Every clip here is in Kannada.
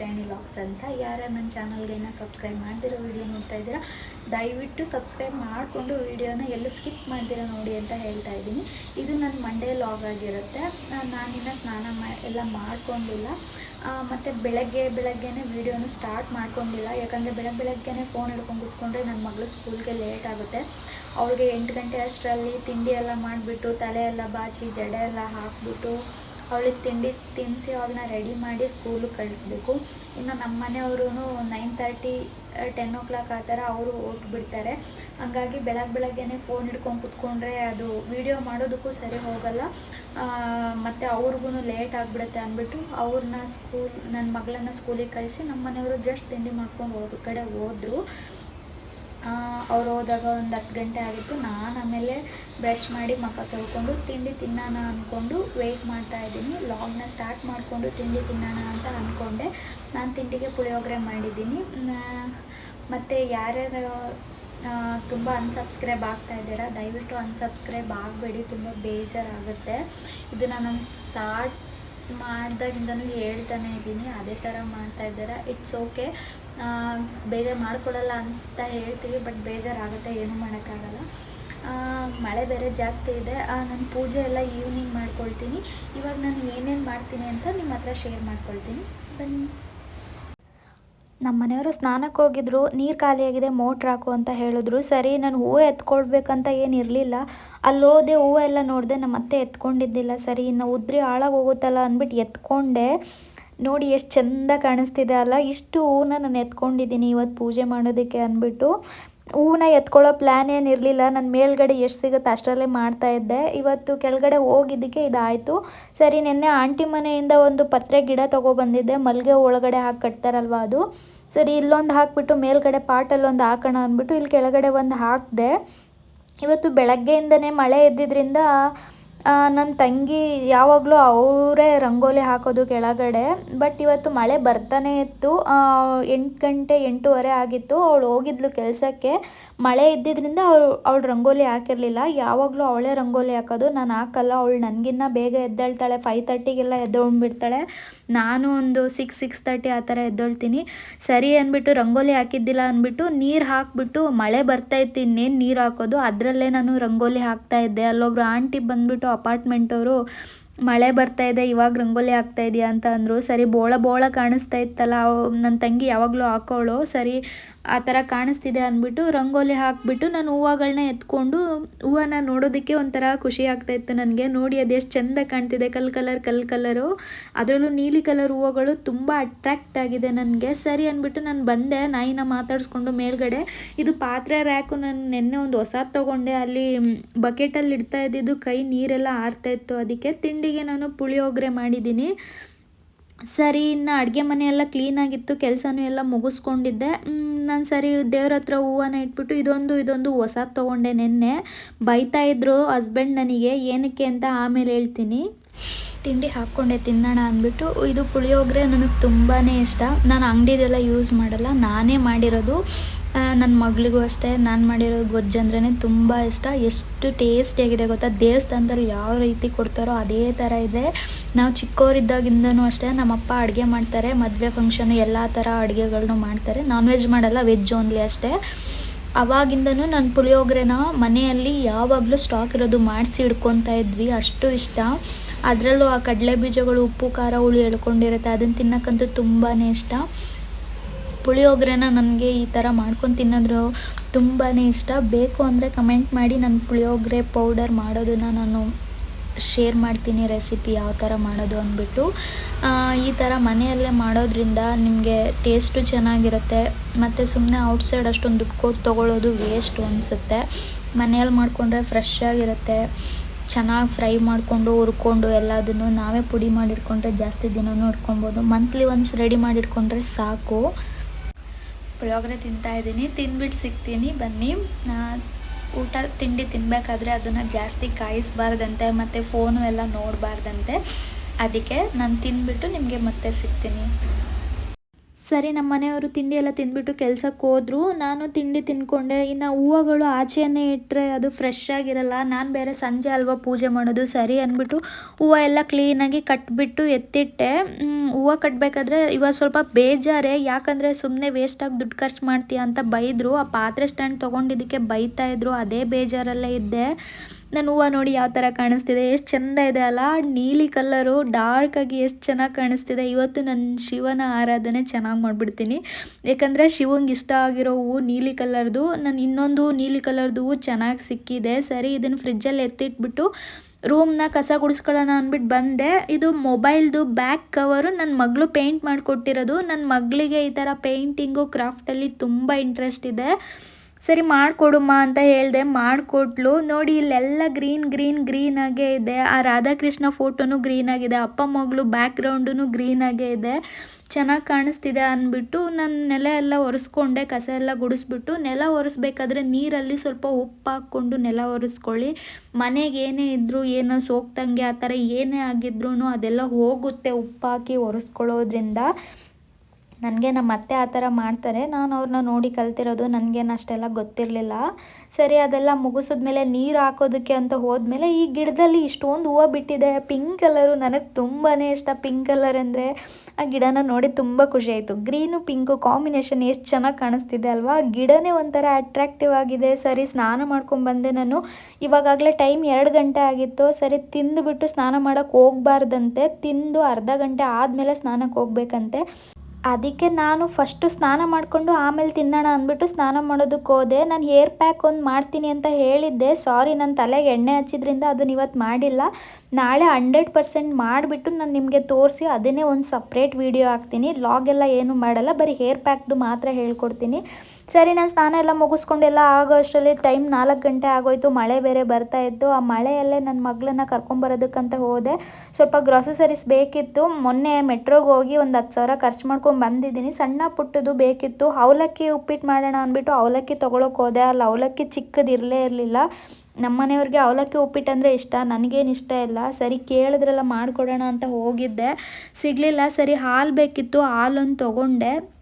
ಬಂದು ಲಾಕ್ಸ್ ಅಂತ ಯಾರ್ಯಾರು ನನ್ನ ಚಾನಲ್ಗೆ ಏನೋ ಸಬ್ಸ್ಕ್ರೈಬ್ ಮಾಡ್ತಿರೋ ವಿಡಿಯೋ ನೋಡ್ತಾ ಇದ್ದೀರಾ, ದಯವಿಟ್ಟು ಸಬ್ಸ್ಕ್ರೈಬ್ ಮಾಡಿಕೊಂಡು ವೀಡಿಯೋನ ಎಲ್ಲ ಸ್ಕಿಪ್ ಮಾಡ್ದಿರ ನೋಡಿ ಅಂತ ಹೇಳ್ತಾ ಇದ್ದೀನಿ. ಇದು ನನ್ನ ಮಂಡೇ ಲಾಗ್ ಆಗಿರುತ್ತೆ. ನಾನು ನಾನಿನ್ನು ಸ್ನಾನ ಮಾ, ಎಲ್ಲ ಮಾಡ್ಕೊಂಡಿಲ್ಲ. ಮತ್ತು ಬೆಳಗ್ಗೆ, ಬೆಳಗ್ಗೆನೇ ವೀಡಿಯೋನು ಸ್ಟಾರ್ಟ್ ಮಾಡ್ಕೊಂಡಿಲ್ಲ. ಯಾಕಂದರೆ ಬೆಳಗ್ಗೆ ಬೆಳಗ್ಗೆನೇ ಫೋನ್ ಹಿಡ್ಕೊಂಡು ಕೂತ್ಕೊಂಡ್ರೆ ನನ್ನ ಮಗಳು ಸ್ಕೂಲ್ಗೆ ಲೇಟ್ ಆಗುತ್ತೆ. ಅವಳಿಗೆ ಎಂಟು ಗಂಟೆ ಅಷ್ಟರಲ್ಲಿ ತಿಂಡಿ ಎಲ್ಲ ಮಾಡಿಬಿಟ್ಟು, ತಲೆ ಎಲ್ಲ ಬಾಚಿ, ಜಡೆ ಎಲ್ಲ ಹಾಕ್ಬಿಟ್ಟು ಅವಳಿಗೆ ತಿಂಡಿ ತಿನ್ನಿಸಿ ಅವಳನ್ನ ರೆಡಿ ಮಾಡಿ ಸ್ಕೂಲಿಗೆ ಕಳಿಸ್ಬೇಕು. ಇನ್ನು ನಮ್ಮ ಮನೆಯವರು nine thirty ten o'clock ಆ ಥರ ಅವರು ಬಿಡ್ತಾರೆ ಹಂಗಾಗಿ ಬೆಳಗ್ಗೆ ಬೆಳಗ್ಗೆನೇ ಫೋನ್ ಹಿಡ್ಕೊಂಡು ಕುತ್ಕೊಂಡ್ರೆ ಅದು ವಿಡಿಯೋ ಮಾಡೋದಕ್ಕೂ ಸರಿ ಹೋಗಲ್ಲ. ಮತ್ತು ಅವ್ರಿಗೂ ಲೇಟ್ ಆಗಿಬಿಡುತ್ತೆ ಅಂದ್ಬಿಟ್ಟು ಅವ್ರನ್ನ ಸ್ಕೂಲ್ ನನ್ನ ಮಗಳನ್ನ ಸ್ಕೂಲಿಗೆ ಕಳಿಸಿ ನಮ್ಮ ಮನೆಯವರು ಜಸ್ಟ್ ತಿಂಡಿ ಮಾಡ್ಕೊಂಡು ಹೋದ ಕಡೆ ಹೋದರು. ಅವ್ರು ಹೋದಾಗ ಒಂದು ಹತ್ತು ಗಂಟೆ ಆಗಿತ್ತು. ನಾನು ಆಮೇಲೆ ಬ್ರಷ್ ಮಾಡಿ ಮುಖ ತೊಳ್ಕೊಂಡು ತಿಂಡಿ ತಿನ್ನೋಣ ಅಂದ್ಕೊಂಡು ವೆಯ್ಟ್ ಮಾಡ್ತಾ ಇದ್ದೀನಿ. ಲಾಗ್ನ ಸ್ಟಾರ್ಟ್ ಮಾಡಿಕೊಂಡು ತಿಂಡಿ ತಿನ್ನೋಣ ಅಂತ ಅಂದ್ಕೊಂಡೆ ನಾನು ತಿಂಡಿಗೆ ಪುಳಿಯೋಗರೆ ಮಾಡಿದ್ದೀನಿ. ಮತ್ತು ಯಾರ್ಯಾರು ತುಂಬ ಅನ್ಸಬ್ಸ್ಕ್ರೈಬ್ ಆಗ್ತಾ ಇದ್ದೀರಾ, ದಯವಿಟ್ಟು ಅನ್ಸಬ್ಸ್ಕ್ರೈಬ್ ಆಗಬೇಡಿ. ತುಂಬ ಬೇಜಾರಾಗುತ್ತೆ. ಇದನ್ನು ನಾನು ಸ್ಟಾರ್ಟ್ ಮಾಡ್ದಾಗಿಂದನೂ ಹೇಳ್ತಾನೆ ಇದ್ದೀನಿ. ಅದೇ ಥರ ಮಾಡ್ತಾ ಇದ್ದೀರಾ. ಇಟ್ಸ್ ಓಕೆ ಬೇಜಾರು ಮಾಡ್ಕೊಳ್ಳಲ್ಲ ಅಂತ ಹೇಳ್ತೀವಿ ಬಟ್ ಬೇಜಾರಾಗುತ್ತೆ, ಏನೂ ಮಾಡೋಕ್ಕಾಗಲ್ಲ. ಮಳೆ ಬೇರೆ ಜಾಸ್ತಿ ಇದೆ. ನಾನು ಪೂಜೆ ಎಲ್ಲ ಈವ್ನಿಂಗ್ ಮಾಡ್ಕೊಳ್ತೀನಿ. ಇವಾಗ ನಾನು ಏನೇನು ಮಾಡ್ತೀನಿ ಅಂತ ನಿಮ್ಮ ಹತ್ರ ಶೇರ್ ಮಾಡ್ಕೊಳ್ತೀನಿ. ಬನ್ನಿ. ನಮ್ಮ ಮನೆಯವರು ಸ್ನಾನಕ್ಕೆ ಹೋಗಿದ್ರು, ನೀರು ಖಾಲಿಯಾಗಿದೆ, ಮೋಟ್ರ್ ಹಾಕು ಅಂತ ಹೇಳಿದ್ರು. ಸರಿ, ನಾನು ಹೂವು ಎತ್ಕೊಳ್ಬೇಕಂತ ಏನು ಇರಲಿಲ್ಲ. ಅಲ್ಲಿ ಹೋದೆ, ಹೂವು ಎಲ್ಲ ನೋಡಿದೆ ನಮ್ಮ ಅತ್ತೆ ಎತ್ಕೊಂಡಿದ್ದಿಲ್ಲ. ಸರಿ, ಇನ್ನು ಉದ್ರಿ ಹಾಳಾಗಿ ಹೋಗುತ್ತಲ್ಲ ಅಂದ್ಬಿಟ್ಟು ಎತ್ಕೊಂಡೆ. ನೋಡಿ ಎಷ್ಟು ಚೆಂದ ಕಾಣಿಸ್ತಿದೆ ಅಲ್ಲ? ಇಷ್ಟು ಹೂವನ್ನ ನಾನು ಎತ್ಕೊಂಡಿದ್ದೀನಿ ಇವತ್ತು ಪೂಜೆ ಮಾಡೋದಕ್ಕೆ ಅಂದ್ಬಿಟ್ಟು. ಹೂವನ್ನ ಎತ್ಕೊಳ್ಳೋ ಪ್ಲ್ಯಾನ್ ಏನಿರಲಿಲ್ಲ ನನ್ನ ಮೇಲ್ಗಡೆ ಎಷ್ಟು ಸಿಗುತ್ತೆ ಅಷ್ಟರಲ್ಲೇ ಮಾಡ್ತಾ ಇದ್ದೆ. ಇವತ್ತು ಕೆಳಗಡೆ ಹೋಗಿದ್ದಕ್ಕೆ ಇದಾಯಿತು. ಸರಿ, ನಿನ್ನೆ ಆಂಟಿ ಮನೆಯಿಂದ ಒಂದು ಪತ್ರೆ ಗಿಡ ತೊಗೊಬಂದಿದ್ದೆ ಮಲ್ಲಿಗೆ ಒಳಗಡೆ ಹಾಕಿ ಕಟ್ತಾರಲ್ವ ಅದು. ಸರಿ, ಇಲ್ಲೊಂದು ಹಾಕ್ಬಿಟ್ಟು ಮೇಲ್ಗಡೆ ಪಾಟಲ್ಲೊಂದು ಹಾಕೋಣ ಅಂದ್ಬಿಟ್ಟು ಇಲ್ಲಿ ಕೆಳಗಡೆ ಒಂದು ಹಾಕಿದೆ. ಇವತ್ತು ಬೆಳಗ್ಗೆಯಿಂದನೇ ಮಳೆ ಇದ್ದಿದ್ದರಿಂದ ನನ್ನ ತಂಗಿ ಯಾವಾಗಲೂ ಅವರೇ ರಂಗೋಲಿ ಹಾಕೋದು ಕೆಳಗಡೆ ಬಟ್ ಇವತ್ತು ಮಳೆ ಬರ್ತಾನೆ ಇತ್ತು. ಎಂಟು ಗಂಟೆ ಎಂಟೂವರೆ ಆಗಿತ್ತು. ಅವಳು ಹೋಗಿದ್ಲು ಕೆಲಸಕ್ಕೆ. ಮಳೆ ಇದ್ದಿದ್ದರಿಂದ ಅವಳು ಅವಳು ರಂಗೋಲಿ ಹಾಕಿರಲಿಲ್ಲ. ಯಾವಾಗಲೂ ಅವಳೇ ರಂಗೋಲಿ ಹಾಕೋದು. ನಾನು ಹಾಕಲ್ಲ. ಅವಳು ನನಗಿನ್ನ ಬೇಗ ಎದ್ದೇಳ್ತಾಳೆ. ಫೈವ್ ತರ್ಟಿಗೆಲ್ಲ ಎದ್ದೊಂಡ್ಬಿಡ್ತಾಳೆ ನಾನು ಒಂದು ಸಿಕ್ಸ್ ಸಿಕ್ಸ್ ತರ್ಟಿ ಆ ಥರ ಎದ್ದೊಳ್ತೀನಿ. ಸರಿ ಅಂದ್ಬಿಟ್ಟು ರಂಗೋಲಿ ಹಾಕಿದ್ದಿಲ್ಲ ಅಂದ್ಬಿಟ್ಟು ನೀರು ಹಾಕ್ಬಿಟ್ಟು ಮಳೆ ಬರ್ತಾ ಇತ್ತು, ಇನ್ನೇನು ನೀರು ಹಾಕೋದು? ಅದರಲ್ಲೇ ನಾನು ರಂಗೋಲಿ ಹಾಕ್ತಾ ಇದ್ದೆ. ಅಲ್ಲೊಬ್ರು ಆಂಟಿ ಬಂದ್ಬಿಟ್ಟು ಅಪಾರ್ಟ್ಮೆಂಟವರು ಮಳೆ ಬರ್ತಾ ಇದೆ, ಇವಾಗ ರಂಗೋಲಿ ಹಾಕ್ತಾ ಇದೆಯಾ? ಅಂತ ಅಂದರು. ಸರಿ, ಬೋಳ ಬೋಳ ಕಾಣಿಸ್ತಾ ಇತ್ತಲ್ಲ ನನ್ನ ತಂಗಿ ಯಾವಾಗಲೂ ಹಾಕೋಳು ಸರಿ ಆ ಥರ ಕಾಣಿಸ್ತಿದೆ ಅಂದ್ಬಿಟ್ಟು ರಂಗೋಲಿ ಹಾಕ್ಬಿಟ್ಟು ನಾನು ಹೂವುಗಳನ್ನ ಎತ್ಕೊಂಡು ಹೂವನ್ನ ನೋಡೋದಕ್ಕೆ ಒಂಥರ ಖುಷಿ ಆಗ್ತಾ ಇತ್ತು ನನಗೆ. ನೋಡಿ, ಅದು ಎಷ್ಟು ಚೆಂದ ಕಾಣ್ತಿದೆ. ಕಲ್ ಕಲರ್, ಕಲ್ ಕಲರು. ಅದರಲ್ಲೂ ನೀಲಿ ಕಲರ್ ಹೂವುಗಳು ತುಂಬ ಅಟ್ರ್ಯಾಕ್ಟ್ ಆಗಿದೆ ನನಗೆ. ಸರಿ ಅಂದ್ಬಿಟ್ಟು ನಾನು ಬಂದೆ, ನಾಯಿನ ಮಾತಾಡಿಸ್ಕೊಂಡು ಮೇಲ್ಗಡೆ. ಇದು ಪಾತ್ರೆ ರ್ಯಾಕು ನಾನು ನಿನ್ನೆ ಒಂದು ಹೊಸದು ತೊಗೊಂಡೆ. ಅಲ್ಲಿ ಬಕೆಟಲ್ಲಿ ಇಡ್ತಾ ಇದ್ದಿದ್ದು ಕೈ ನೀರೆಲ್ಲ ಆರ್ತಾ ಇತ್ತು. ಅದಕ್ಕೆ ತಿಂಡಿಗೆ ನಾನು ಪುಳಿಯೋಗರೆ ಮಾಡಿದ್ದೀನಿ. ಸರಿ, ಇನ್ನು ಅಡುಗೆ ಮನೆ ಎಲ್ಲ ಕ್ಲೀನಾಗಿತ್ತು ಕೆಲಸನೂ ಎಲ್ಲ ಮುಗಿಸ್ಕೊಂಡಿದ್ದೆ. ನಾನು ಸರಿ, ದೇವ್ರ ಹತ್ರ ಹೂವನ್ನ ಇಟ್ಬಿಟ್ಟು ಇದೊಂದು ಇದೊಂದು ಹೊಸ ತೊಗೊಂಡೆ ನಿನ್ನೆ. ಬೈತಾ ಇದ್ರು, ಹಸ್ಬೆಂಡ್ ನನಗೆ ಏನಕ್ಕೆ ಅಂತ ಆಮೇಲೆ ಹೇಳ್ತೀನಿ. ತಿಂಡಿ ಹಾಕ್ಕೊಂಡೆ, ತಿನ್ನೋಣ ಅಂದ್ಬಿಟ್ಟು ಇದು ಪುಳಿಯೋಗರೆ ನನಗೆ ತುಂಬಾ ಇಷ್ಟ. ನಾನು ಅಂಗಡಿದೆಲ್ಲ ಯೂಸ್ ಮಾಡಲ್ಲ. ನಾನೇ ಮಾಡಿರೋದು ನನ್ನ ಮಗಳಿಗೂ ಅಷ್ಟೇ. ನಾನು ಮಾಡಿರೋ ಗೊಜ್ಜು ಅಂದ್ರೇ ತುಂಬ ಇಷ್ಟ. ಎಷ್ಟು ಟೇಸ್ಟಿಯಾಗಿದೆ ಗೊತ್ತಾ? ದೇವಸ್ಥಾನದಲ್ಲಿ ಯಾವ ರೀತಿ ಕೊಡ್ತಾರೋ ಅದೇ ಥರ ಇದೆ. ನಾವು ಚಿಕ್ಕವರಿದ್ದಾಗಿಂದನೂ ಅಷ್ಟೇ, ನಮ್ಮಪ್ಪ ಅಡುಗೆ ಮಾಡ್ತಾರೆ. ಮದುವೆ ಫಂಕ್ಷನು ಎಲ್ಲ ಥರ ಅಡುಗೆಗಳನ್ನು ಮಾಡ್ತಾರೆ. ನಾನ್ ವೆಜ್ ಮಾಡಲ್ಲ ವೆಜ್ ಓನ್ಲಿ ಅಷ್ಟೇ. ಅವಾಗಿಂದನೂ ನಾನು ಪುಳಿಯೋಗರೆನ ಮನೆಯಲ್ಲಿ ಯಾವಾಗಲೂ ಸ್ಟಾಕ್ ಇರೋದು ಮಾಡಿಸಿ ಇಡ್ಕೊತಾ ಇದ್ವಿ. ಅಷ್ಟು ಇಷ್ಟ. ಅದರಲ್ಲೂ ಆ ಕಡಲೆ ಬೀಜಗಳು ಉಪ್ಪು, ಖಾರ, ಹುಳಿ ಎಳ್ಕೊಂಡಿರುತ್ತೆ ಅದನ್ನು ತಿನ್ನಕ್ಕಂತೂ ತುಂಬಾ ಇಷ್ಟ. ಪುಳಿಯೋಗ್ರೆನ ನನಗೆ ಈ ಥರ ಮಾಡ್ಕೊಂಡು ತಿನ್ನೋದ್ರು ತುಂಬಾ ಇಷ್ಟ. ಬೇಕು ಅಂದರೆ ಕಮೆಂಟ್ ಮಾಡಿ ನಾನು ಪುಳಿಯೋಗರೆ ಪೌಡರ್ ಮಾಡೋದನ್ನು ನಾನು ಶೇರ್ ಮಾಡ್ತೀನಿ ರೆಸಿಪಿ ಯಾವ ಥರ ಮಾಡೋದು ಅಂದ್ಬಿಟ್ಟು. ಈ ಥರ ಮನೆಯಲ್ಲೇ ಮಾಡೋದ್ರಿಂದ ನಿಮಗೆ ಟೇಸ್ಟು ಚೆನ್ನಾಗಿರುತ್ತೆ. ಮತ್ತು ಸುಮ್ಮನೆ ಔಟ್ಸೈಡ್ ಅಷ್ಟೊಂದು ದುಡ್ಡು ಕೊಟ್ಟು ತೊಗೊಳ್ಳೋದು ವೇಸ್ಟು ಅನಿಸುತ್ತೆ. ಮನೆಯಲ್ಲಿ ಮಾಡಿಕೊಂಡ್ರೆ ಫ್ರೆಶ್ ಆಗಿರುತ್ತೆ. ಚೆನ್ನಾಗಿ ಫ್ರೈ ಮಾಡಿಕೊಂಡು, ಹುರ್ಕೊಂಡು ಎಲ್ಲದನ್ನು ನಾವೇ ಪುಡಿ ಮಾಡಿಟ್ಕೊಂಡ್ರೆ ಜಾಸ್ತಿ ದಿನ ಇಟ್ಕೊಬೋದು. ಮಂತ್ಲಿ ಒನ್ಸ್ ರೆಡಿ ಮಾಡಿಟ್ಕೊಂಡ್ರೆ ಸಾಕು. ಪುಳಿಯೋಗರೆ ತಿಂತಾ ಇದ್ದೀನಿ. ತಿಂದ್ಬಿಟ್ಟು ಸಿಗ್ತೀನಿ. ಬನ್ನಿ. ಊಟ, ತಿಂಡಿ ತಿನ್ನಬೇಕಾದ್ರೆ ಅದನ್ನು ಜಾಸ್ತಿ ಕಾಯಿಸಬಾರ್ದಂತೆ, ಮತ್ತು ಫೋನು ಎಲ್ಲ ನೋಡಬಾರ್ದಂತೆ. ಅದಕ್ಕೆ ನಾನು ತಿಂದ್ಬಿಟ್ಟು ನಿಮಗೆ ಮತ್ತೆ ಸಿಗ್ತೀನಿ. ಸರಿ ನಮ್ಮ ಮನೆಯವರು ತಿಂಡಿ ಎಲ್ಲ ತಿಂದ್ಬಿಟ್ಟು ಕೆಲ್ಸಕ್ಕೆ ಹೋದ್ರು. ನಾನು ತಿಂಡಿ ತಿನ್ಕೊಂಡೆ. ಇನ್ನು ಹೂವುಗಳು ಆಚೆಯನ್ನೇ ಇಟ್ಟರೆ ಅದು ಫ್ರೆಶ್ ಆಗಿರಲ್ಲ. ನಾನು ಬೇರೆ ಸಂಜೆ ಅಲ್ವಾ ಪೂಜೆ ಮಾಡೋದು? ಸರಿ ಅಂದ್ಬಿಟ್ಟು ಹೂವು ಎಲ್ಲ ಕ್ಲೀನಾಗಿ ಕಟ್ಬಿಟ್ಟು ಎತ್ತಿಟ್ಟೆ. ಹೂವು ಕಟ್ಟಬೇಕಾದ್ರೆ ಇವಾಗ ಸ್ವಲ್ಪ ಬೇಜಾರೆ. ಯಾಕಂದರೆ ಸುಮ್ಮನೆ ವೇಸ್ಟಾಗಿ ದುಡ್ಡು ಖರ್ಚು ಮಾಡ್ತೀಯ ಅಂತ ಬೈದರು. ಆ ಪಾತ್ರೆ ಸ್ಟ್ಯಾಂಡ್ ತೊಗೊಂಡಿದ್ದಕ್ಕೆ ಬೈತಾಯಿದ್ರು ಅದೇ ಬೇಜಾರಲ್ಲೇ ಇದ್ದೆ. ನನ್ನ ಹೂವು ನೋಡಿ ಯಾವ ಥರ ಕಾಣಿಸ್ತಿದೆ, ಎಷ್ಟು ಚೆಂದ ಇದೆ ಅಲ್ಲ, ನೀಲಿ ಕಲ್ಲರು ಡಾರ್ಕ್ ಆಗಿ ಎಷ್ಟು ಚೆನ್ನಾಗಿ ಕಾಣಿಸ್ತಿದೆ. ಇವತ್ತು ನನ್ನ ಶಿವನ ಆರಾಧನೆ ಚೆನ್ನಾಗಿ ಮಾಡಿಬಿಡ್ತೀನಿ. ಯಾಕಂದರೆ ಶಿವಂಗೆ ಇಷ್ಟ ಆಗಿರೋ ಹೂವು ನೀಲಿ ಕಲರ್ದು, ನಾನು ಇನ್ನೊಂದು ನೀಲಿ ಕಲರ್ದು ಹೂವು ಚೆನ್ನಾಗಿ ಸಿಕ್ಕಿದೆ. ಸರಿ ಇದನ್ನು ಫ್ರಿಜ್ಜಲ್ಲಿ ಎತ್ತಿಟ್ಬಿಟ್ಟು ರೂಮ್ನ ಕಸ ಗುಡಿಸ್ಕೊಳ್ಳೋಣ ಅಂದ್ಬಿಟ್ಟು ಬಂದೆ. ಇದು ಮೊಬೈಲ್ದು ಬ್ಯಾಕ್ ಕವರು ನನ್ನ ಮಗಳು ಪೇಂಟ್ ಮಾಡಿಕೊಟ್ಟಿರೋದು. ನನ್ನ ಮಗಳಿಗೆ ಈ ಥರ ಪೇಂಟಿಂಗು ಕ್ರಾಫ್ಟಲ್ಲಿ ತುಂಬ ಇಂಟ್ರೆಸ್ಟ್ ಇದೆ. ಸರಿ ಮಾಡಿಕೊಡುಮ್ಮ ಅಂತ ಹೇಳಿದೆ, ಮಾಡಿಕೊಟ್ಲು. ನೋಡಿ, ಇಲ್ಲೆಲ್ಲ ಗ್ರೀನ್ ಗ್ರೀನ್ ಗ್ರೀನ್ ಆಗೇ ಇದೆ. ಆ ರಾಧಾಕೃಷ್ಣ ಫೋಟೋನು ಗ್ರೀನ್ ಆಗಿದೆ. ಅಪ್ಪ ಮಗಳು ಬ್ಯಾಕ್ಗ್ರೌಂಡು ಗ್ರೀನ್ ಆಗೇ ಇದೆ. ಚೆನ್ನಾಗಿ ಕಾಣಿಸ್ತಿದೆ ಅಂದ್ಬಿಟ್ಟು ನಾನು ನೆಲ ಎಲ್ಲ ಒರೆಸ್ಕೊಂಡೆ, ಕಸ ಎಲ್ಲ ಗುಡಿಸ್ಬಿಟ್ಟು ನೆಲ ಒರೆಸ್ಬೇಕಾದ್ರೆ ನೀರಲ್ಲಿ ಸ್ವಲ್ಪ ಉಪ್ಪು ಹಾಕ್ಕೊಂಡು ನೆಲ ಒರೆಸ್ಕೊಳ್ಳಿ. ಮನೆಗೆ ಏನೇ ಇದ್ದರೂ ಏನೋ ಸೋಕ್ತಂಗೆ, ಆ ಥರ ಏನೇ ಆಗಿದ್ರೂ ಅದೆಲ್ಲ ಹೋಗುತ್ತೆ ಉಪ್ಪು ಹಾಕಿ ಒರೆಸ್ಕೊಳ್ಳೋದ್ರಿಂದ. ನನಗೆ ನಮ್ಮ ಅತ್ತೆ ಆ ಥರ ಮಾಡ್ತಾರೆ. ನಾನು ಅವ್ರನ್ನ ನೋಡಿ ಕಲ್ತಿರೋದು ನನಗೇನು ಅಷ್ಟೆಲ್ಲ ಗೊತ್ತಿರಲಿಲ್ಲ. ಸರಿ, ಅದೆಲ್ಲ ಮುಗಿಸಿದ್ಮೇಲೆ ನೀರು ಹಾಕೋದಕ್ಕೆ ಅಂತ ಹೋದ್ಮೇಲೆ ಈ ಗಿಡದಲ್ಲಿ ಇಷ್ಟೊಂದು ಹೂವು ಬಿಟ್ಟಿದೆ. ಪಿಂಕ್ ಕಲರು ನನಗೆ ತುಂಬಾ ಇಷ್ಟ. ಪಿಂಕ್ ಕಲರ್ ಅಂದರೆ ಆ ಗಿಡನ ನೋಡಿ ತುಂಬ ಖುಷಿ ಆಯಿತು. ಗ್ರೀನು ಪಿಂಕು ಕಾಂಬಿನೇಷನ್ ಎಷ್ಟು ಚೆನ್ನಾಗಿ ಕಾಣಿಸ್ತಿದೆ ಅಲ್ವಾ? ಗಿಡನೇ ಒಂಥರ ಅಟ್ರಾಕ್ಟಿವ್ ಆಗಿದೆ. ಸರಿ, ಸ್ನಾನ ಮಾಡ್ಕೊಂಡ್ಬಂದೆ ನಾನು. ಇವಾಗಾಗಲೇ ಟೈಮ್ ಎರಡು ಗಂಟೆ ಆಗಿತ್ತು. ಸರಿ, ತಿಂದುಬಿಟ್ಟು ಸ್ನಾನ ಮಾಡೋಕ್ಕೆ ಹೋಗಬಾರ್ದಂತೆ. ತಿಂದು ಅರ್ಧ ಗಂಟೆ ಆದಮೇಲೆ ಸ್ನಾನಕ್ಕೆ ಹೋಗ್ಬೇಕಂತೆ. ಅದಕ್ಕೆ ನಾನು ಫಸ್ಟು ಸ್ನಾನ ಮಾಡಿಕೊಂಡು ಆಮೇಲೆ ತಿನ್ನೋಣ ಅಂದ್ಬಿಟ್ಟು ಸ್ನಾನ ಮಾಡೋದಕ್ಕೆ ಹೋದೆ. ನಾನು ಹೇರ್ ಪ್ಯಾಕ್ ಒಂದು ಮಾಡ್ತೀನಿ ಅಂತ ಹೇಳಿದ್ದೆ. ಸಾರಿ ನನ್ನ ತಲೆಗೆ ಎಣ್ಣೆ ಹಚ್ಚಿದ್ರಿಂದ ಅದನ್ನ ಇವತ್ತು ಮಾಡಿಲ್ಲ. ನಾಳೆ ಹಂಡ್ರೆಡ್ ಪರ್ಸೆಂಟ್ ಮಾಡಿಬಿಟ್ಟು ನಾನು ನಿಮಗೆ ತೋರಿಸಿ ಅದನ್ನೇ ಒಂದು ಸಪ್ರೇಟ್ ವೀಡಿಯೋ ಹಾಕ್ತೀನಿ. ಲಾಗ್ ಎಲ್ಲ ಏನು ಮಾಡಲ್ಲ, ಬರೀ ಹೇರ್ ಪ್ಯಾಕ್ದು ಮಾತ್ರ ಹೇಳ್ಕೊಡ್ತೀನಿ. ಸರಿ, ನಾನು ಸ್ನಾನ ಎಲ್ಲ ಮುಗಿಸ್ಕೊಂಡೆಲ್ಲ ಆಗೋ ಅಷ್ಟರಲ್ಲಿ ಟೈಮ್ ನಾಲ್ಕು ಗಂಟೆ ಆಗೋಯ್ತು. ಮಳೆ ಬೇರೆ ಬರ್ತಾ ಇತ್ತು. ಆ ಮಳೆಯಲ್ಲೇ ನನ್ನ ಮಗಳನ್ನ ಕರ್ಕೊಂಬರೋದಕ್ಕಂತ ಹೋದೆ. ಸ್ವಲ್ಪ ಗ್ರಾಸಸರೀಸ್ ಬೇಕಿತ್ತು. ಮೊನ್ನೆ ಮೆಟ್ರೋಗೆ ಹೋಗಿ ಒಂದು ಹತ್ತು ಸಾವಿರ ಖರ್ಚು ಮಾಡ್ಕೊಂಡು ಬಂದಿದ್ದೀನಿ. ಸಣ್ಣ ಪುಟ್ಟದು ಬೇಕಿತ್ತು. ಅವಲಕ್ಕಿ ಉಪ್ಪಿಟ್ಟು ಮಾಡೋಣ ಅಂದ್ಬಿಟ್ಟು ಅವಲಕ್ಕಿ ತೊಗೊಳಕ್ಕೆ ಹೋದೆ. ಅಲ್ಲಿ ಅವಲಕ್ಕಿ ಚಿಕ್ಕದು ಇರಲೇ ಇರಲಿಲ್ಲ. ನಮ್ಮನೆಯವ್ರಿಗೆ ಅವಲಕ್ಕಿ ಉಪ್ಪಿಟ್ಟು ಅಂದರೆ ಇಷ್ಟ. ನನಗೇನು ಇಷ್ಟ ಇಲ್ಲ. ಸರಿ ಕೇಳಿದ್ರೆಲ್ಲ ಮಾಡಿಕೊಡೋಣ ಅಂತ ಹೋಗಿದ್ದೆ. ಸಿಗಲಿಲ್ಲ. ಸರಿ ಹಾಲು ಬೇಕಿತ್ತು ಹಾಲೊಂದು ತೊಗೊಂಡೆ.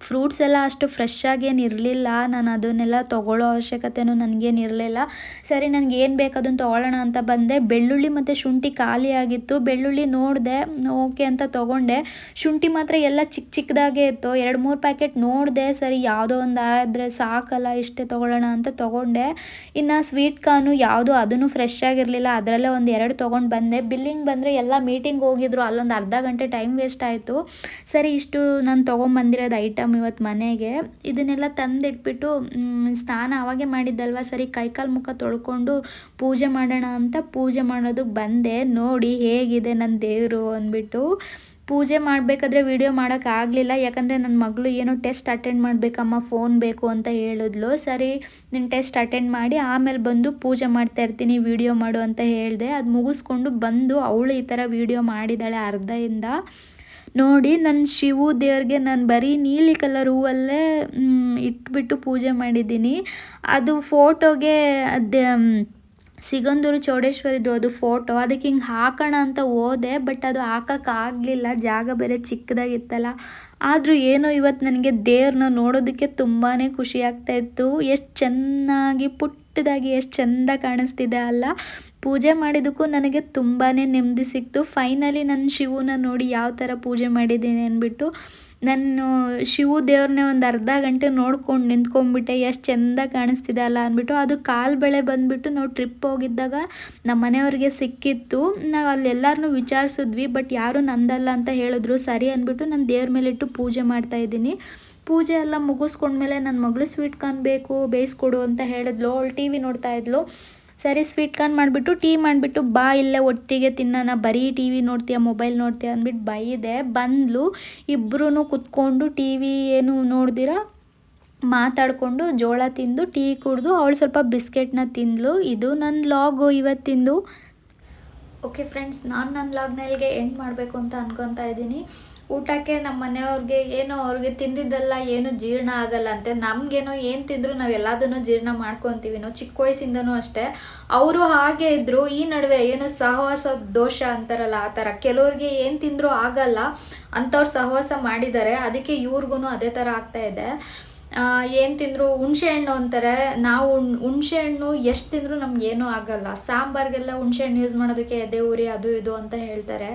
ಫ್ರೂಟ್ಸ್ ಎಲ್ಲ ಅಷ್ಟು ಫ್ರೆಶ್ ಆಗೇನು ಇರಲಿಲ್ಲ. ನಾನು ಅದನ್ನೆಲ್ಲ ತೊಗೊಳ್ಳೋ ಅವಶ್ಯಕತೆಯೂ ನನಗೇನು ಇರಲಿಲ್ಲ. ಸರಿ, ನನಗೆ ಏನು ಬೇಕು ಅದನ್ನು ತೊಗೊಳ್ಳೋಣ ಅಂತ ಬಂದೆ. ಬೆಳ್ಳುಳ್ಳಿ ಮತ್ತು ಶುಂಠಿ ಖಾಲಿ ಆಗಿತ್ತು. ಬೆಳ್ಳುಳ್ಳಿ ನೋಡಿದೆ, ಓಕೆ ಅಂತ ತೊಗೊಂಡೆ. ಶುಂಠಿ ಮಾತ್ರ ಎಲ್ಲ ಚಿಕ್ಕ ಚಿಕ್ಕದಾಗೆ ಇತ್ತು. ಎರಡು ಮೂರು ಪ್ಯಾಕೆಟ್ ನೋಡಿದೆ, ಸರಿ ಯಾವುದೋ ಒಂದು ಆದರೆ ಸಾಕಲ್ಲ, ಇಷ್ಟೇ ತೊಗೊಳ್ಳೋಣ ಅಂತ ತೊಗೊಂಡೆ. ಇನ್ನು ಸ್ವೀಟ್ ಕಾರ್ನು ಯಾವುದು ಅದನ್ನು ಫ್ರೆಶ್ ಆಗಿರಲಿಲ್ಲ. ಅದರಲ್ಲೇ ಒಂದು ಎರಡು ತೊಗೊಂಡು ಬಂದೆ. ಬಿಲ್ಲಿಂಗ್ ಬಂದರೆ ಎಲ್ಲ ಮೀಟಿಂಗ್ ಹೋಗಿದ್ರು. ಅಲ್ಲೊಂದು ಅರ್ಧ ಗಂಟೆ ಟೈಮ್ ವೇಸ್ಟ್ ಆಯಿತು. ಸರಿ, ಇಷ್ಟು ನಾನು ತೊಗೊಂಬಂದಿರೋದು ಐಟಮ್ ಇವತ್ತು ಮನೆಗೆ, ಇದನ್ನೆಲ್ಲ ತಂದಿಟ್ಬಿಟ್ಟು ಸ್ನಾನ ಅವಾಗೆ ಮಾಡಿದ್ದಲ್ವ? ಸರಿ, ಕೈಕಾಲು ಮುಖ ತೊಳ್ಕೊಂಡು ಪೂಜೆ ಮಾಡೋಣ ಅಂತ ಪೂಜೆ ಮಾಡೋದಕ್ಕೆ ಬಂದೆ. ನೋಡಿ ಹೇಗಿದೆ ನನ್ನ ದೇವರು ಅಂದ್ಬಿಟ್ಟು ಪೂಜೆ ಮಾಡಬೇಕಾದ್ರೆ ವಿಡಿಯೋ ಮಾಡೋಕ್ಕಾಗಲಿಲ್ಲ ಯಾಕಂದರೆ ನನ್ನ ಮಗಳು ಏನೋ ಟೆಸ್ಟ್ ಅಟೆಂಡ್ ಮಾಡಬೇಕಮ್ಮ, ಫೋನ್ ಬೇಕು ಅಂತ ಹೇಳಿದ್ಲು. ಸರಿ ನಿನ್ನ ಟೆಸ್ಟ್ ಅಟೆಂಡ್ ಮಾಡಿ ಆಮೇಲೆ ಬಂದು ಪೂಜೆ ಮಾಡ್ತಾ ಇರ್ತೀನಿ, ವಿಡಿಯೋ ಮಾಡು ಅಂತ ಹೇಳಿದೆ. ಅದು ಮುಗಿಸ್ಕೊಂಡು ಬಂದು ಅವಳು ಈ ಥರ ವಿಡಿಯೋ ಮಾಡಿದ್ದಾಳೆ ಅರ್ಧದಿಂದ ನೋಡಿ ನನ್ನ ಶಿವು ದೇವ್ರಿಗೆ ನಾನು ಬರೀ ನೀಲಿ ಕಲರ್ ಹೂವಲ್ಲೇ ಇಟ್ಬಿಟ್ಟು ಪೂಜೆ ಮಾಡಿದ್ದೀನಿ. ಅದು ಫೋಟೋಗೆ ಅದೇ ಸಿಗಂದೂರು ಚೌಡೇಶ್ವರಿದು ಅದು ಫೋಟೋ. ಅದಕ್ಕೆ ಹಿಂಗೆ ಹಾಕೋಣ ಅಂತ ಹೋದೆ, ಬಟ್ ಅದು ಹಾಕೋಕ್ಕಾಗಲಿಲ್ಲ ಜಾಗ ಬೇರೆ ಚಿಕ್ಕದಾಗಿತ್ತಲ್ಲ. ಆದರೂ ಏನೋ ಇವತ್ತು ನನಗೆ ದೇವ್ರನ್ನ ನೋಡೋದಕ್ಕೆ ತುಂಬಾ ಖುಷಿ ಆಗ್ತಾಯಿತ್ತು ಎಷ್ಟು ಚೆನ್ನಾಗಿ ಪುಟ್ಟದಾಗಿ ಎಷ್ಟು ಚೆಂದ ಕಾಣಿಸ್ತಿದೆ ಅಲ್ಲ. ಪೂಜೆ ಮಾಡಿದ್ದಕ್ಕೂ ನನಗೆ ತುಂಬಾ ನೆಮ್ಮದಿ ಸಿಕ್ತು. ಫೈನಲಿ ನನ್ನ ಶಿವನ ನೋಡಿ ಯಾವ ಥರ ಪೂಜೆ ಮಾಡಿದ್ದೀನಿ ಅಂದ್ಬಿಟ್ಟು ನಾನು ಶಿವ ದೇವ್ರನ್ನೇ ಒಂದು ಅರ್ಧ ಗಂಟೆ ನೋಡ್ಕೊಂಡು ನಿಂತ್ಕೊಂಡ್ಬಿಟ್ಟೆ, ಎಷ್ಟು ಚೆಂದ ಕಾಣಿಸ್ತಿದೆ ಅಲ್ಲ ಅಂದ್ಬಿಟ್ಟು ಅದು ಕಾಲು ಬೆಳೆ ಬಂದುಬಿಟ್ಟು ನಾವು ಟ್ರಿಪ್ ಹೋಗಿದ್ದಾಗ ನಮ್ಮ ಮನೆಯವ್ರಿಗೆ ಸಿಕ್ಕಿತ್ತು. ನಾವು ಅಲ್ಲಿ ಎಲ್ಲರನ್ನೂ ವಿಚಾರಿಸಿದ್ವಿ, ಬಟ್ ಯಾರೂ ನಂದಲ್ಲ ಅಂತ ಹೇಳಿದ್ರು. ಸರಿ ಅಂದ್ಬಿಟ್ಟು ನಾನು ದೇವ್ರ ಮೇಲೆ ಇಟ್ಟು ಪೂಜೆ ಮಾಡ್ತಾ ಇದ್ದೀನಿ. ಪೂಜೆ ಎಲ್ಲ ಮುಗಿಸ್ಕೊಂಡ್ಮೇಲೆ ನನ್ನ ಮಗಳು ಸ್ವೀಟ್ ಕಾರ್ನ್ ಬೇಕು, ಬೇಯಿಸ್ಕೊಡು ಅಂತ ಹೇಳಿದ್ಲು. ಅವಳು ಟಿ ವಿ ನೋಡ್ತಾ ಸರಿ ಸ್ವೀಟ್ ಕಾರ್ನ್ ಮಾಡಿಬಿಟ್ಟು ಟೀ ಮಾಡಿಬಿಟ್ಟು ಬಾ, ಇಲ್ಲೇ ಒಟ್ಟಿಗೆ ತಿನ್ನೋಣ. ಬರೀ ಟಿ ವಿ ನೋಡ್ತೀಯ ಮೊಬೈಲ್ ನೋಡ್ತೀಯ ಅಂದ್ಬಿಟ್ಟು ಬೈದೆ. ಬಂದ್ಲು. ಇಬ್ಬರೂ ಕುತ್ಕೊಂಡು ಟಿ ವಿ ಏನು ನೋಡ್ದಿರ, ಮಾತಾಡಿಕೊಂಡು ಜೋಳ ತಿಂದು, ಟೀ ಕುಡಿದು, ಅವಳು ಸ್ವಲ್ಪ ಬಿಸ್ಕೆಟ್ನ ತಿಂದ್ಲು. ಇದು ನನ್ನ ಲಾಗು ಇವತ್ತಿಂದು. ಓಕೆ ಫ್ರೆಂಡ್ಸ್ ನಾನು ನನ್ನ ಲಾಗ್ನಲ್ಲಿಗೆ ಎಂಡ್ ಮಾಡಬೇಕು ಅಂತ ಅನ್ಕೊತಾ ಇದ್ದೀನಿ. ಊಟಕ್ಕೆ ನಮ್ಮ ಮನೆಯವ್ರಿಗೆ ಏನೋ ಅವ್ರಿಗೆ ತಿಂದಿದ್ದೆಲ್ಲ ಏನು ಜೀರ್ಣ ಆಗಲ್ಲ ಅಂತೆ. ನಮ್ಗೇನೋ ಏನು ತಿಂದ್ರು ನಾವು ಎಲ್ಲದನ್ನು ಜೀರ್ಣ ಮಾಡ್ಕೊಂತೀವಿ ನಾವು ಚಿಕ್ಕ ವಯಸ್ಸಿಂದನೂ ಅಷ್ಟೇ. ಅವರು ಹಾಗೆ ಇದ್ರು, ಈ ನಡುವೆ ಏನೋ ಸಹವಾಸ, ದೋಷ ಅಂತಾರಲ್ಲ ಆ ಥರ. ಕೆಲವ್ರಿಗೆ ಏನು ತಿಂದರೂ ಆಗಲ್ಲ, ಅಂಥವ್ರು ಸಹವಾಸ ಮಾಡಿದ್ದಾರೆ. ಅದಕ್ಕೆ ಇವ್ರಿಗೂ ಅದೇ ಥರ ಆಗ್ತಾ ಇದೆ. ಏನು ತಿಂದ್ರು? ಹುಣಸೆ ಹಣ್ಣು ಅಂತಾರೆ. ನಾವು ಹುಣ್ಸೆ ಹಣ್ಣು ಎಷ್ಟು ತಿಂದರೂ ಏನೂ ಆಗಲ್ಲ. ಸಾಂಬಾರ್ಗೆಲ್ಲ ಹುಣಸೆ ಹಣ್ಣು ಯೂಸ್ ಮಾಡೋದಕ್ಕೆ ಎದೆ ಉರಿ, ಅದು ಇದು ಅಂತ ಹೇಳ್ತಾರೆ.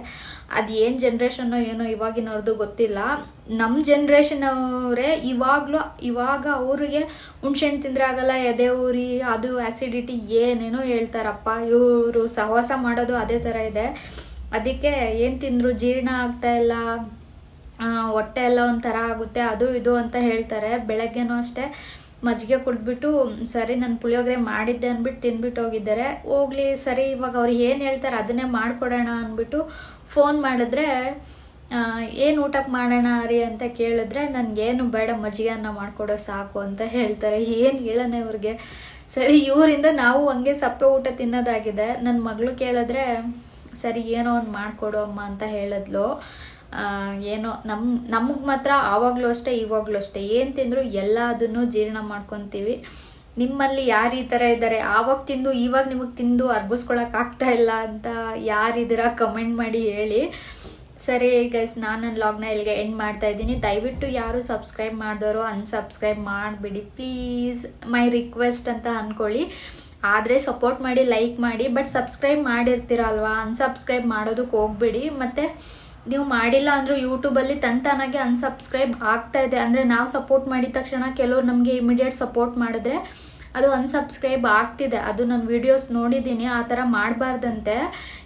ಅದು ಏನು ಜನ್ರೇಷನ್ನು ಏನೋ ಇವಾಗಿನವ್ರದ್ದು ಗೊತ್ತಿಲ್ಲ. ನಮ್ಮ ಜನ್ರೇಷನ್ ಅವರೇ ಇವಾಗಲೂ, ಇವಾಗ ಅವರಿಗೆ ಹುಣ್ಸೆ ಹಣ್ಣು ತಿಂದರೆ ಆಗಲ್ಲ, ಎದೆ ಉರಿ, ಅದು ಆ್ಯಸಿಡಿಟಿ ಏನೇನೋ ಹೇಳ್ತಾರಪ್ಪ. ಇವರು ಸಹವಾಸ ಮಾಡೋದು ಅದೇ ಥರ ಇದೆ. ಅದಕ್ಕೆ ಏನು ತಿಂದರು? ಜೀರ್ಣ ಆಗ್ತಾ ಇಲ್ಲ. ಹೊಟ್ಟೆ ಎಲ್ಲ ಒಂಥರ ಆಗುತ್ತೆ, ಅದು ಇದು ಅಂತ ಹೇಳ್ತಾರೆ. ಬೆಳಗ್ಗೆನೂ ಅಷ್ಟೇ ಮಜ್ಜಿಗೆ ಕುಡಿದ್ಬಿಟ್ಟು, ಸರಿ ನಾನು ಪುಳಿಯೋಗರೆ ಮಾಡಿದ್ದೆ ಅಂದ್ಬಿಟ್ಟು ತಿಂದ್ಬಿಟ್ಟು ಹೋಗಿದ್ದಾರೆ. ಹೋಗ್ಲಿ, ಸರಿ, ಇವಾಗ ಅವ್ರು ಏನು ಹೇಳ್ತಾರೆ ಅದನ್ನೇ ಮಾಡಿಕೊಡೋಣ ಅಂದ್ಬಿಟ್ಟು ಫೋನ್ ಮಾಡಿದ್ರೆ ಏನು ಊಟಕ್ಕೆ ಮಾಡೋಣ ರೀ? ಅಂತ ಕೇಳಿದ್ರೆ, ನನಗೇನು ಬೇಡ ಮಜ್ಜಿಗೆ ಅನ್ನ ಮಾಡಿಕೊಡೋ ಸಾಕು ಅಂತ ಹೇಳ್ತಾರೆ. ಏನು ಹೇಳೋಣ ಇವ್ರಿಗೆ. ಸರಿ, ಇವರಿಂದ ನಾವು ಹಂಗೆ ಸಪ್ಪೆ ಊಟ ತಿನ್ನೋದಾಗಿದೆ. ನನ್ನ ಮಗಳು ಕೇಳಿದ್ರೆ, ಸರಿ, ಏನೋ ಒಂದು ಮಾಡಿಕೊಡು ಅಮ್ಮ ಅಂತ ಹೇಳಿದ್ಲು. ಏನೋ ನಮ್ಮ ನಮಗೆ ಮಾತ್ರ ಆವಾಗಲೂ ಅಷ್ಟೇ, ಇವಾಗಲೂ ಅಷ್ಟೇ. ಏನು ತಿಂದರೂ ಎಲ್ಲದನ್ನು ಜೀರ್ಣ ಮಾಡ್ಕೊತೀವಿ. ನಿಮ್ಮಲ್ಲಿ ಯಾರು ಈ ಥರ ಇದ್ದಾರೆ ಆವಾಗ ತಿಂದು, ಇವಾಗ ನಿಮಗೆ ತಿಂದು ಅರ್ಗಿಸ್ಕೊಳಕ್ ಆಗ್ತಾ ಇಲ್ಲ ಅಂತ ಯಾರಿದ್ದೀರಾ ಕಮೆಂಟ್ ಮಾಡಿ ಹೇಳಿ. ಸರಿ ಗೈಸ್ ನಾನು ನನ್ನ ಲಾಗ್ನ ಇಲ್ಲಿಗೆ ಎಂಡ್ ಮಾಡ್ತಾ ಇದ್ದೀನಿ. ದಯವಿಟ್ಟು ಯಾರು ಸಬ್ಸ್ಕ್ರೈಬ್ ಮಾಡಿದವರು ಅನ್ಸಬ್ಸ್ಕ್ರೈಬ್ ಮಾಡಿಬಿಡಿ. ಪ್ಲೀಸ್ ಮೈ ರಿಕ್ವೆಸ್ಟ್ ಅಂತ ಅಂದ್ಕೊಳ್ಳಿ ಆದರೆ ಸಪೋರ್ಟ್ ಮಾಡಿ ಲೈಕ್ ಮಾಡಿ ಬಟ್ ಸಬ್ಸ್ಕ್ರೈಬ್ ಮಾಡಿರ್ತೀರಲ್ವಾ? ಅನ್ಸಬ್ಸ್ಕ್ರೈಬ್ ಮಾಡೋದಕ್ಕೆ ಹೋಗ್ಬೇಡಿ. ಮತ್ತು ನೀವು ಮಾಡಿಲ್ಲ ಅಂದರೂ ಯೂಟ್ಯೂಬಲ್ಲಿ ತಂತಾನಾಗೆ ಅನ್ಸಬ್ಸ್ಕ್ರೈಬ್ ಆಗ್ತಾ ಇದೆ. ಅಂದರೆ ನಾವು ಸಪೋರ್ಟ್ ಮಾಡಿದ ತಕ್ಷಣ ಕೆಲವ್ರು ನಮಗೆ ಇಮಿಡಿಯೇಟ್ ಸಪೋರ್ಟ್ ಮಾಡಿದ್ರೆ ಅದು ಅನ್ಸಬ್ಸ್ಕ್ರೈಬ್ ಆಗ್ತಿದೆ. ಅದು ನನ್ನ ವಿಡಿಯೋಸ್ ನೋಡಿದ್ದೀನಿ, ಆ ಥರ ಮಾಡಬಾರ್ದಂತೆ.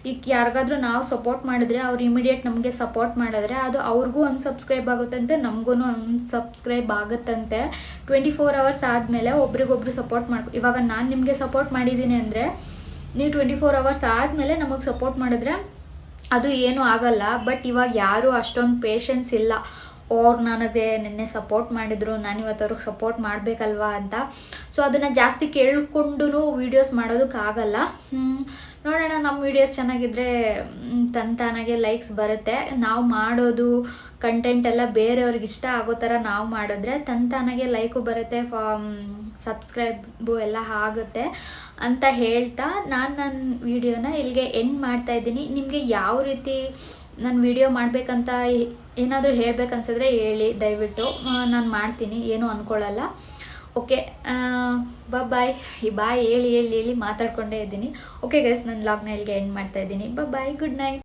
ಈಗ ಯಾರಿಗಾದ್ರೂ ನಾವು ಸಪೋರ್ಟ್ ಮಾಡಿದ್ರೆ ಅವ್ರು ಇಮಿಡಿಯೇಟ್ ನಮಗೆ ಸಪೋರ್ಟ್ ಮಾಡಿದ್ರೆ ಅದು ಅವ್ರಿಗೂ ಅನ್ಸಬ್ಸ್ಕ್ರೈಬ್ ಆಗುತ್ತಂತೆ ನಮಗೂ ಅನ್ಸಬ್ಸ್ಕ್ರೈಬ್ ಆಗುತ್ತಂತೆ. ಟ್ವೆಂಟಿ ಫೋರ್ ಅವರ್ಸ್ ಆದಮೇಲೆ ಒಬ್ರಿಗೊಬ್ರು ಸಪೋರ್ಟ್ ಮಾಡ್ಕೊ, ಇವಾಗ ನಾನು ನಿಮಗೆ ಸಪೋರ್ಟ್ ಮಾಡಿದ್ದೀನಿ ಅಂದರೆ, ನೀವು ಟ್ವೆಂಟಿ ಫೋರ್ ಅವರ್ಸ್ ಆದಮೇಲೆ ನಮಗೆ ಸಪೋರ್ಟ್ ಮಾಡಿದ್ರೆ ಅದು ಏನೂ ಆಗಲ್ಲ ಬಟ್ ಇವಾಗ ಯಾರೂ ಅಷ್ಟೊಂದು ಪೇಷನ್ಸ್ ಇಲ್ಲ. ಅವ್ರು ನನಗೆ ನಿನ್ನೆ ಸಪೋರ್ಟ್ ಮಾಡಿದರು, ನಾನು ಇವತ್ತು ಅವ್ರಿಗೆ ಸಪೋರ್ಟ್ ಮಾಡಬೇಕಲ್ವಾ ಅಂತ. ಸೊ ಅದನ್ನು ಜಾಸ್ತಿ ಕೇಳಿಕೊಂಡು ವೀಡಿಯೋಸ್ ಮಾಡೋದಕ್ಕಾಗಲ್ಲ ನೋಡೋಣ ನಮ್ಮ ವೀಡಿಯೋಸ್ ಚೆನ್ನಾಗಿದ್ದರೆ ತಂತಾನಾಗೆ ಲೈಕ್ಸ್ ಬರುತ್ತೆ. ನಾವು ಮಾಡೋದು ಕಂಟೆಂಟ್ ಎಲ್ಲ ಬೇರೆಯವ್ರಿಗೆ ಇಷ್ಟ ಆಗೋ ಥರ ನಾವು ಮಾಡಿದ್ರೆ ತಂತಾನಾಗೆ ಲೈಕು ಬರುತ್ತೆ. ಸಬ್ಸ್ಕ್ರೈಬು ಎಲ್ಲ ಆಗುತ್ತೆ ಅಂತ ಹೇಳ್ತಾ ನಾನು ನನ್ನ ವಿಡಿಯೋನ ಇಲ್ಲಿಗೆ ಎಂಡ್ ಮಾಡ್ತಾ ಇದ್ದೀನಿ. ನಿಮಗೆ ಯಾವ ರೀತಿ ನಾನು ವಿಡಿಯೋ ಮಾಡಬೇಕಂತ ಏನಾದರೂ ಹೇಳಬೇಕನ್ಸಿದ್ರೆ ಹೇಳಿ, ದಯವಿಟ್ಟು. ನಾನು ಮಾಡ್ತೀನಿ, ಏನೂ ಅಂದ್ಕೊಳ್ಳಲ್ಲ ಓಕೆ ಬಾಯ್ ಈ ಬಾಯ್ ಹೇಳಿ ಹೇಳಿ ಹೇಳಿ ಮಾತಾಡ್ಕೊಂಡೇ ಇದ್ದೀನಿ. ಓಕೆ ಗೈಸ್ ನನ್ನ ಲಾಗ್ನ ಇಲ್ಲಿಗೆ ಎಂಡ್ ಮಾಡ್ತಾ ಇದ್ದೀನಿ. Bye good night